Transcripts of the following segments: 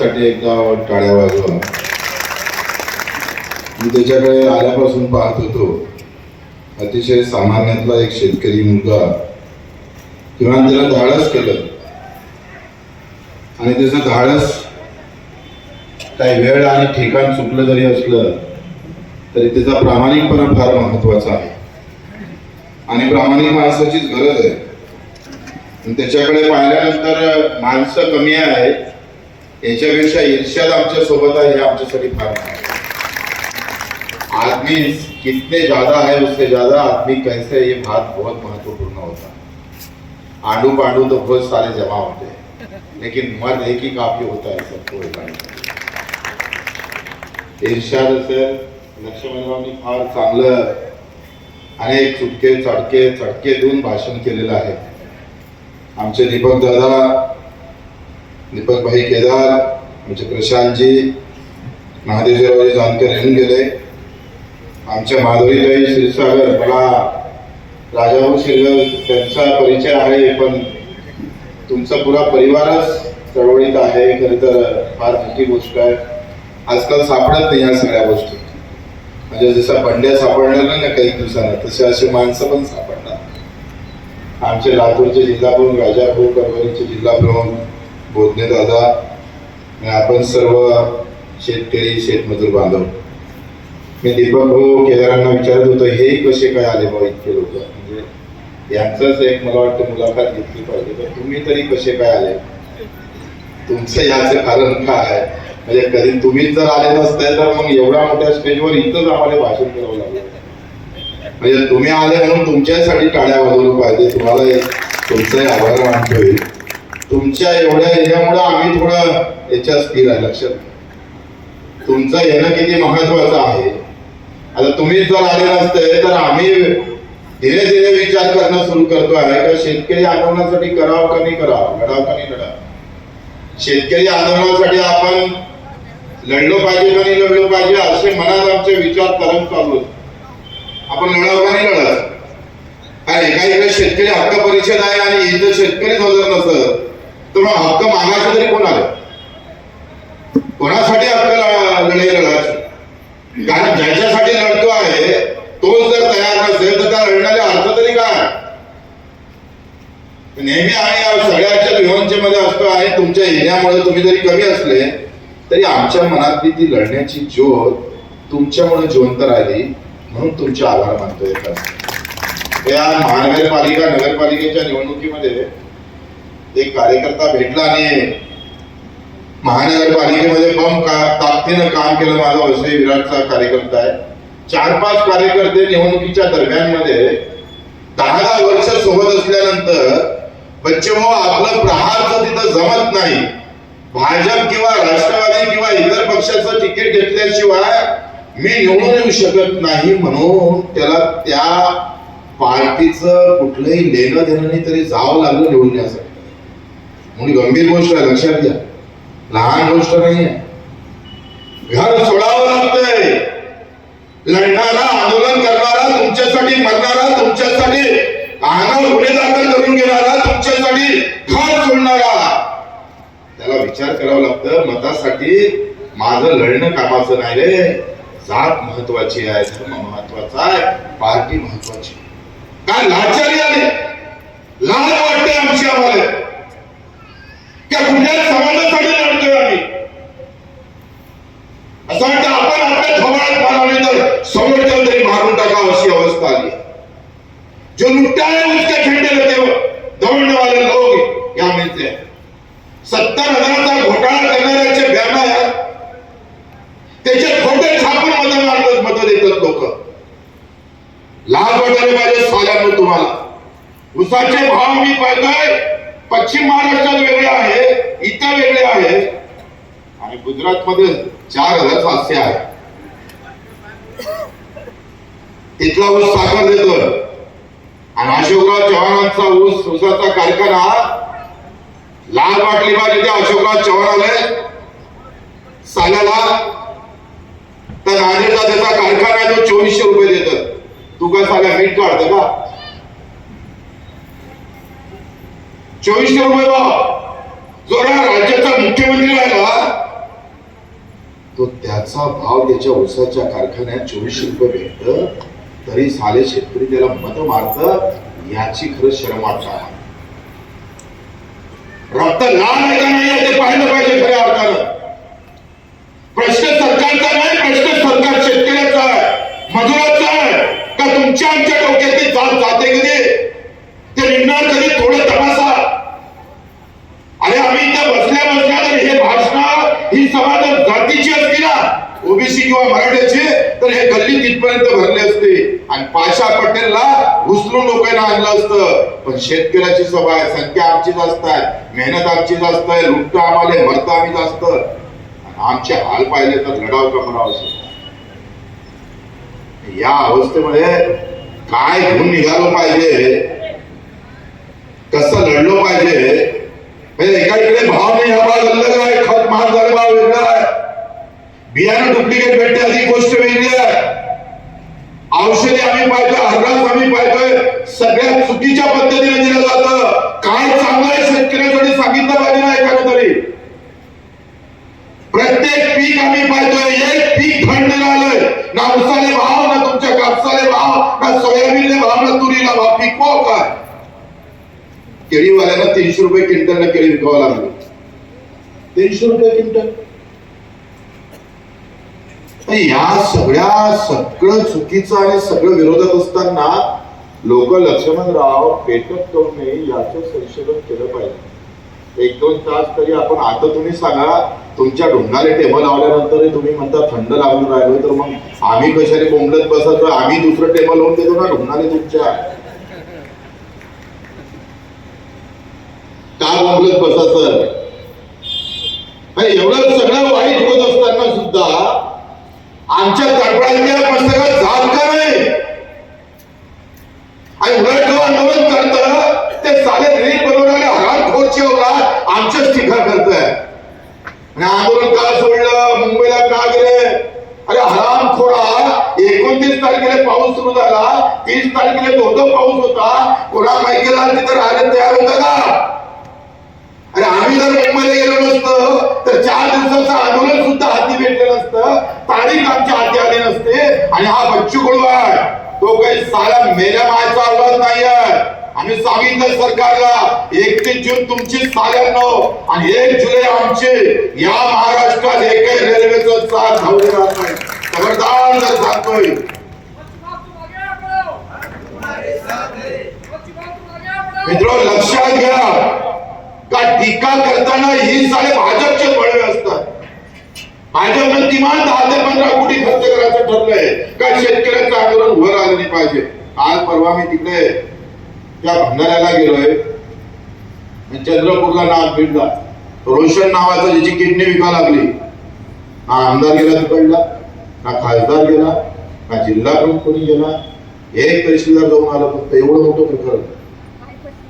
साठी एक गाव टाळ्या वाजवा. मी त्याच्याकडे आल्यापासून पाहत होतो. अतिशय सामान्यातला एक शेतकरी मुलगा किंवा त्याला धाडस केलं. आणि त्याचं धाडस काही वेळ आणि ठिकाण चुकलं जरी असलं तरी त्याचा प्रामाणिकपणा फार महत्त्वाचा आहे. आणि प्रामाणिक माणसाचीच गरज आहे. त्याच्याकडे पाहिल्यानंतर माणसं कमी आहेत. याच्यापेक्षा इर्षाद आमच्यासोबत आहे हे आमच्यासाठी फार आदमी कितने ज्यादा है उससे ज्यादा आदमी कैसे ये बात बहुत महत्त्वपूर्ण होता आंडू पांडू तो बहुत सारे जमा होते हैं लेकिन मर्द एक ही काफी होता है सबको इर्षाद सर लक्ष्मणरावनी फार चांगलं अनेक चुटके चडके चटके देऊन भाषण केलेलं आहे. आमचे दीपक दादा दीपक भाई केदार आमचे प्रशांतजी महादेवरावजी जानकर येऊन गेले. आमच्या माधुरीताई क्षीरसागर मला राजाभाऊ श्रीगर त्यांचा परिचय आहे पण तुमचा पुरा परिवारच चळवळीत आहे खरं तर फार मोठी गोष्ट आहे. आजकाल सापडत नाही या सगळ्या गोष्टी. म्हणजे जसं बंड्या सापडणार नाही ना काही दिवसांना तसे असे माणसं पण सापडणार. आमचे लातूरचे जिल्हा प्रमुख राजाभाऊ परभणीचे जिल्हा प्रमुख बोधने दादा आपण सर्व शेतकरी शेतमजूर बांधव. मी दीपक भाऊ केदारांना विचारत होतो हे कसे काय आले बा इतके लोक? म्हणजे यांचंच एक मला वाटतं मुलाखत घेतली पाहिजे तर तुम्ही तरी कसे काय आले? तुमचं याचं कारण काय? आहे म्हणजे कधी तुम्हीच जर आले नसते तर मग एवढ्या मोठ्या स्टेजवर इथंच आम्हाला भाषण करावं लागलं. म्हणजे तुम्ही आले म्हणून तुमच्यासाठी टाळ्या वाजवलं पाहिजे तुम्हाला एक तुमचाही आभार मानतोय. तुमच्या एवढ्या येण्यामुळं आम्ही थोडं याच्यात स्थिर आहे लक्षात. तुमचं येणं किती महत्वाचं आहे. आता तुम्हीच जर आले नसते तर आम्ही धीरे धीरे विचार करणं सुरू करतो आहे. का शेतकरी आंदोलनासाठी करावं का नाही करावं? लढावं का नाही लढावं? शेतकरी आंदोलनासाठी आपण लढलो पाहिजे का नाही लढलो पाहिजे असे मनात आमचे विचार तरंग चालू आपण लढावं का नाही लढावं कारण एका इकडे शेतकरी हक्क परिषद आहे आणि इथं शेतकरी हजर नसत तर मग हक्क मागायचं तरी कोण कोणासाठी हक्क लढाई लढायची? कारण ज्याच्यासाठी लढतो आहे तोच जर तयार नसेल तर त्या लढण्याला अर्थ तरी काय? नेहमी आम्ही या सगळ्याच्या विवंचेमध्ये असतो आणि तुमच्या येण्यामुळे तुम्ही जरी कमी असले तरी आमच्या मनातली ती लढण्याची ज्योत तुमच्यामुळे जिवंत राहिली म्हणून तुमचे आभार मानतोय या महानगरपालिका नगरपालिकेच्या निवडणुकीमध्ये एक कार्यकर्ता भेटला आणि महानगरपालिकेमध्ये बम का ताकदीनं काम केलं माझा वसई विराटचा कार्यकर्ता आहे. चार पाच कार्यकर्ते निवडणुकीच्या दरम्यानमध्ये दहा दहा वर्ष सोबत असल्यानंतर बच्चे भाऊ आपलं प्रहारचं तिथं जमत नाही. भाजप किंवा राष्ट्रवादी किंवा इतर पक्षाचं तिकीट घेतल्याशिवाय मी निवडून येऊ शकत नाही म्हणून त्याला त्या पार्टीचं कुठलंही लेणं देणं तरी जावं लागलं निवडून यासाठी. म्हणून गंभीर गोष्ट आहे लक्षात घ्या. लहान गोष्ट नाही आहे घर सोडावं लागतंय. लढणारा आंदोलन करणारा तुमच्यासाठी मरणारा तुमच्यासाठी अंगावर गुन्हे दाखल करून घेणारा तुमच्यासाठी घर सोडणारा. त्याला विचार करावा लागतं मतासाठी माझं लढणं कामाचं नाही रे. जात महत्वाची आहे धर्म महत्त्वाचा आहे पार्टी महत्वाची. काय लाचारी आली? लाज वाटते आमची आम्हाला. त्या कुठल्या समाजासाठी लढतोय आम्ही? असं वाटतं आपण आपल्या थोबाडात मारावे तर समोरच्या तरी मारून टाका अशी अवस्था आली. जो लुट्टा है उसके झंडे लगे हो. दौड़ने वाले लोग या मिळते. सत्तर हजाराचा घोटाळा करणाऱ्याचे बॅनर त्याचे खोटे छापून मत मारतात मत देतात लोक. लाज वाटायला पाहिजे साल्यानं तुम्हाला. उसाचे भाव मी पाहतोय पश्चिम महाराष्ट्रात वेगळे आहे इथं वेगळे आहे. आणि गुजरात मध्ये चार हजार सातशे आहे. तिथला ऊस साखर देतो. आणि अशोकराव चव्हाणांचा ऊस ऊसाचा कारखाना लाल बाटली पाहिजे ते अशोकराव चव्हाण आले साल्याला. तर नांदेडचा त्याचा कारखाना आहे तो चोवीसशे रुपये देतात तू काय साल्या मीठ काढतं का? चोवीसशे रुपये भाव जो राज्याचा मुख्यमंत्री राहिला तो त्याचा भाव त्याच्या ऊसाच्या कारखान्यात चोवीसशे रुपये भेटत तरी साले शेतकरी त्याला मत मारत याची खरं शरम वाटत. रक्त लाल आहे का नाही ते पाहिलं पाहिजे खऱ्या अर्थानं. प्रश्न सरकारचा नाही प्रश्न सरकार शेतकऱ्याचा आहे. मजुराचा आहे. का तुमच्या आमच्या डोक्यातली जात जाते कधी ते निघणार कधी? थोडं तपास अरे आम्ही इथं बसल्या बसल्या तर हे भाषण ही सभा जर जातीची असती ना ओबीसी किंवा मराठ्याची तर हे पर्यंत भरले असते. आणि पाशा पटेलला उचलून लोकांना आणलं असतं. पण शेतकऱ्याची सभा आहे संख्या आमची जास्त आहे मेहनत आमची जास्त आहे लुटतं आम्हाला मरत आम्ही जास्त. आमचे हाल पाहिले तर लढाव का म्हणावं या अवस्थेमध्ये काय घेऊन निघालो पाहिजे? कसं लढलो पाहिजे? एका इकडे भाव नाही हा भाव अलग आहे खत महाग झाला भाव वेगळा आहे. बियाणं डुप्लिकेट भेटते आधी गोष्ट वेगळी आहे. औषधे आम्ही पाहतोय हरणास आम्ही पाहतोय. सगळ्यात चुकीच्या पद्धतीने दिलं जातं. काय चांगलं आहे शेतकऱ्यासाठी सांगितलं पाहिजे ना एखादं तरी. प्रत्येक पीक आम्ही पाहतोय एक पीक थंड आलंय. ना उसाले भाव ना तुमच्या कापसाले भाव ना सोयाबीनले भाव ना तुरीला भाव. पिकवा काय? केळीवाल्यांना तीनशे रुपये क्विंटलला केळी विकावं लागले. तीनशे रुपये क्विंटल. या सगळ्या सगळं चुकीचं आणि सगळं विरोधात असताना लोक लक्ष्मणराव पेटप करू नये याचं संशोधन केलं पाहिजे. एक दोन तास तरी आपण आता तुम्ही सांगा तुमच्या ढोंगाले टेबल लावल्यानंतर तुम्ही म्हणता थंड लागून राहिलो तर मग आम्ही कशाने कोंबडत बसायचो? आम्ही दुसरं टेबल लावून देतो ना ढोंगाले तुमच्या. का कोंबडत बसायचं? एवढंच एवढं सगळं वाईट होत असताना सुद्धा आमच्या तळपडाच्या पुस्तकात जात का नाही. आणि उलट आंदोलन करत ते साधे रील बनवणारे हराम खोरचे आमच्याच टीका करत आणि आंदोलन का सोडलं मुंबईला का गेले? अरे हराम खोरा एकोणतीस तारखेला पाऊस सुरू झाला तीस तारखेला धो पाऊस होता. कोणा माहिती तिथे राहायला तयार होता का? अरे आम्ही जर मुंबईला गेलो नसतो तर चार दिवसाचं आंदोलन सुद्धा हाती भेटलं नसतं. तारीख आमच्या हाती आली नसते. आणि हा बच्चू कडू आहे तो काही साला मेल्या मायचा आवाज नाही आम्ही सांगितलं सरकारला एकतीस जून तुमची साल्याण्णव आणि एक जुलै आमचे. या महाराष्ट्रात एकही रेल्वेचं चार धावू देणार नाही. खबरदार जर सांगतोय मित्र लक्षात घ्या. का टीका करताना ही सारे भाजपचे बळवे असतात. भाजपनं किमान दहा ते पंधरा कोटी खर्च करायचं ठरलंय. का शेतकऱ्याचं आंदोलन उभं आलं नाही पाहिजे. काल परवा मी तिकडे त्या भंडाऱ्याला गेलोय. चंद्रपूरला नाव भेटला रोशन नावाचा ज्याची किडनी विका लागली. ना आमदार गेला तिकडला ना खासदार गेला ना जिल्हा प्रमुख कोणी गेला. एक तहसीलदार जाऊन आला फक्त एवढं मोठं प्रकरण.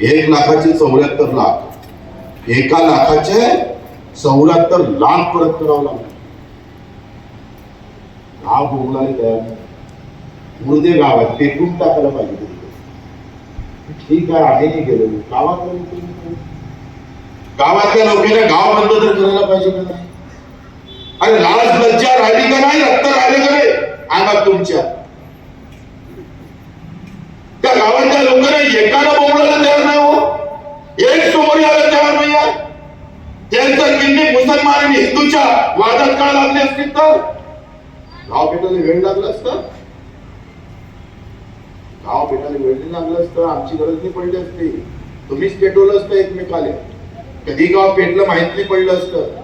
एक लाखाचे चौऱ्याहत्तर लाख. एका लाखाचे चौऱ्याहत्तर लाख परत करावं लागलं. गाव भोगलाने तयार नाही. मुर्दे गाव आहे पेटून टाकायला पाहिजे ठीक आहे आहे नाही गेलो. गावातल्या लोकांनी गावातल्या लोकांना गाव बंद तर करायला पाहिजे का नाही? अरे लाज लज्जा राहिली का नाही? रक्त राहिले का नाही? अंगात तुमच्या त्या गावातल्या लोकांना एकानं बोलायला तयार नाही हो एक समोर यायला तयार नाही आहे त्यांचं किल्ले मुसलमान वादात का लागले असतील तर? गाव पेटायला वेळ लागला असतं? गाव पेटायला वेळ नाही लागलं असतं आमची गरज नाही पडली असती. तुम्हीच पेटवलं असतं एकमेकाले. कधी गाव पेटलं माहीत नाही पडलं असतं.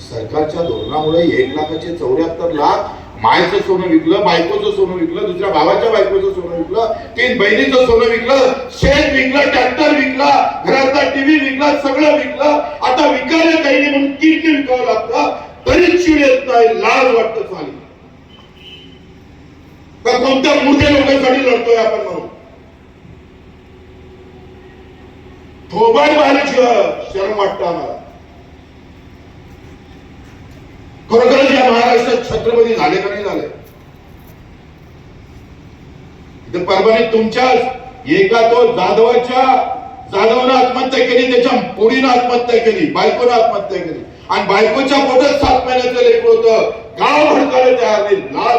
सरकारच्या धोरणामुळे एक लाखाचे चौऱ्याहत्तर लाख मायचं सोनं विकलं बायकोचं सोनं विकलं दुसऱ्या भावाच्या बायकोचं सोनं विकलं तीन बहिणीचं सोनं विकलं शेत विकलं ट्रॅक्टर विकला घरातला टीव्ही विकला सगळं विकलं. आता विक किरकिर नाही म्हणून किडनी लागतं. तरी चिड येत नाही लाज वाटत चालेल का कोणत्या मूर्खे लोकांसाठी लढतोय आपण म्हणून थोबाड बाहेर शरम वाटत आम्हाला. खरोखरच या महाराष्ट्रात छत्रपती झाले का नाही झाले? इथे तुमच्या एका तो जाधवाच्या जाधवनं आत्महत्या केली त्याच्या पोरीनं आत्महत्या केली बायकोनं आत्महत्या केली. आणि बायकोच्या पोटात सात महिन्याचं लेकर होतं. गाव भडकायला तयार नाही लाल